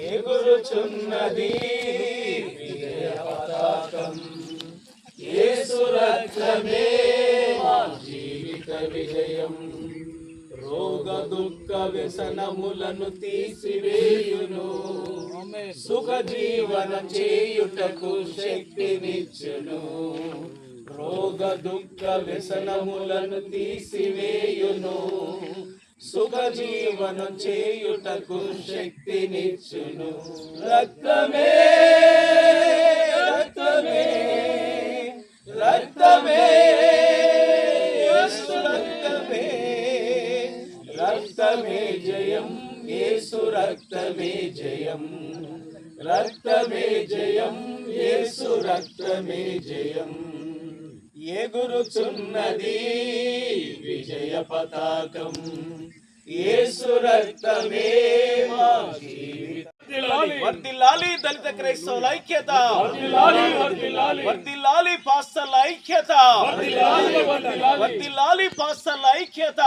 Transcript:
ఎగురుచున్నది పతాకం యేసు రక్తమే జీవిత విజయం. రోగ దుఃఖ వ్యసనములను తీసివేయును. సుఖ జీవన చేయుటకు శక్తినిచ్చును. రోగ దుఃఖ వ్యసనములను తీసివే సుఖ జీవనం చేయుటకు శక్తినిచ్చును. రక్తమే రక్తమే రక్తమే యేసు రక్తమే రక్తమే జయం యేసు రక్తమే జయం. రక్తమే జయం యేసు రక్తమే జయం. ఎగురుచున్నది విజయ పతాకం. యేసు రక్తమే మా జీవితం వర్దిల్లాలి దళిత క్రైస్తవుల ఐక్యత వర్దిల్లాలి పాస్తల ఐక్యత వర్దిల్లాలి పాస్తల ఐక్యత